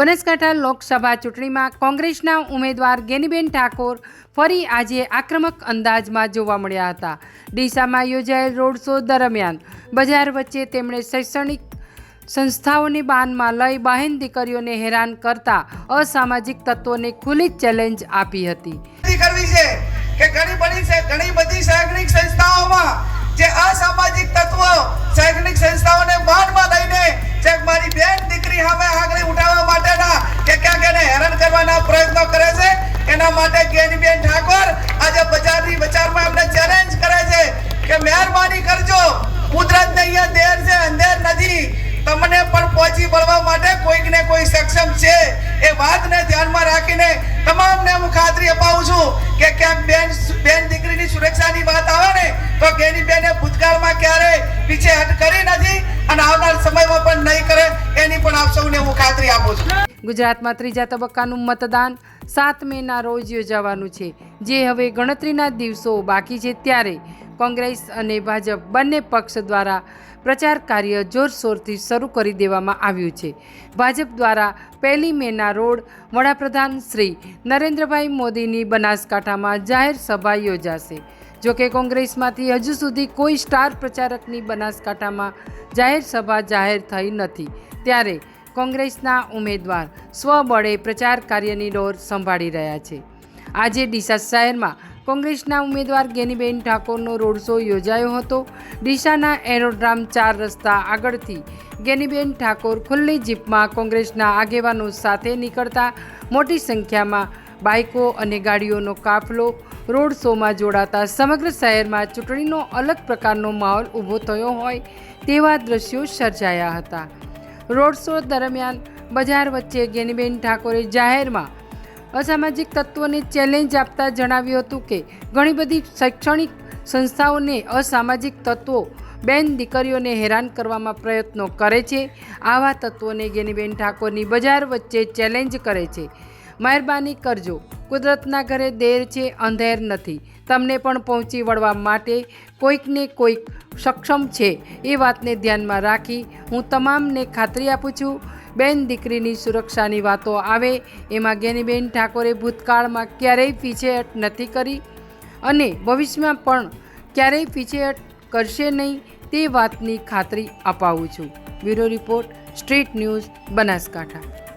બનાસકાંઠા લોકસભા ચૂંટણીમાં કોંગ્રેસના ઉમેદવાર ગેનીબેન ઠાકોર ફરી આજે આક્રમક અંદાજમાં જોવા મળ્યા હતા. ડીસામાં યોજાયેલ રોડ શો દરમિયાન બજાર વચ્ચે તેમણે શૈક્ષણિક સંસ્થાઓને બાનમાં લઈ બહેન દીકરીઓને હેરાન કરતા અસામાજિક તત્વોને ખુલ્લી ચેલેન્જ આપી હતી. ઘણી બધી શૈક્ષણિક સંસ્થાઓમાં જે અસામાજિક તત્વો શૈક્ષણિક પ્રયત્નો કરે છે. એના માટે જ્ઞાનીબેન ઠાકોર આજે બજારની બજારમાં અમને ચેલેન્જ કરે છે કે મહેરબાની કરજો. કુદરતને અહીંયા દેર છે, અંધેર નથી. તમને પણ પહોંચી વળવા માટે કોઈક ને કોઈ સક્ષમ છે. એ વાતને ધ્યાનમાં રાખીને તમામને હું ખાતરી અપાવું છું કે ક્યાંક બેન બેન દીકરીની સુરક્ષાની વાત આવે ને, તો કેની બેને ભૂતકાળમાં ક્યારે પીછેહટ કરી નથી અને આવનાર સમયમાં પણ નહીં કરે. એની પણ આપ સૌને હું ખાતરી આપું છું. ગુજરાતમાં ત્રીજા તબક્કાનું મતદાન સાત મેના રોજ યોજાવાનું છે. જે હવે ગણતરીના દિવસો બાકી છે ત્યારે કોંગ્રેસ અને ભાજપ બંને પક્ષ દ્વારા પ્રચાર કાર્ય જોરશોરથી શરૂ કરી દેવામાં આવ્યું છે. ભાજપ દ્વારા પહેલી મેના રોડ વડાપ્રધાન શ્રી નરેન્દ્રભાઈ મોદીની બનાસકાંઠામાં જાહેર સભા યોજાશે. જોકે કોંગ્રેસમાંથી હજુ સુધી કોઈ સ્ટાર પ્રચારકની બનાસકાંઠામાં જાહેર સભા જાહેર થઈ નથી. ત્યારે કોંગ્રેસના ઉમેદવાર સ્વબળે પ્રચાર કાર્યની ડોર સંભાળી રહ્યા છે. આજે ડીસા શહેરમાં કોંગ્રેસના ઉમેદવાર ગેનીબેન ઠાકોરનો રોડ શો યોજાયો હતો. ડીસાના એરોડ્રામ ચાર રસ્તા આગળથી ગેનીબેન ઠાકોર ખુલ્લી જીપમાં કોંગ્રેસના આગેવાનો સાથે નીકળતા મોટી સંખ્યામાં બાઇકો અને ગાડીઓનો કાફલો રોડ શોમાં જોડાતા સમગ્ર શહેરમાં ચૂંટણીનો અલગ પ્રકારનો માહોલ ઊભો થયો હોય તેવા દ્રશ્યો સર્જાયા હતા. રોડ શો દરમિયાન બજાર વચ્ચે ગેનીબેન ઠાકોરે જાહેરમાં અસામાજિક તત્વોને ચેલેન્જ આપતા જણાવ્યું હતું કે ઘણી બધી શૈક્ષણિક સંસ્થાઓને અસામાજિક તત્વો બેન દીકરીઓને હેરાન કરવામાં પ્રયત્નો કરે છે. આવા તત્વોને ગેનીબેન ઠાકોરની બજાર વચ્ચે ચેલેન્જ કરે છે. મહેરબાની કરજો. કુદરતના ઘરે દેર છે, અંધેર નથી. તમને પણ પહોંચી વળવા માટે કોઈકને કોઈક સક્ષમ છે. એ વાતને ધ્યાનમાં રાખી હું તમામને ખાતરી આપું છું. બેન દીકરીની સુરક્ષાની વાતો આવે એમાં ગેનીબેન ઠાકોરે ભૂતકાળમાં ક્યારેય પીછેહટ નથી કરી અને ભવિષ્યમાં પણ ક્યારેય પીછેહટ કરશે નહીં તે વાતની ખાતરી અપાવું છું. Bureau report, street news, Banaskantha.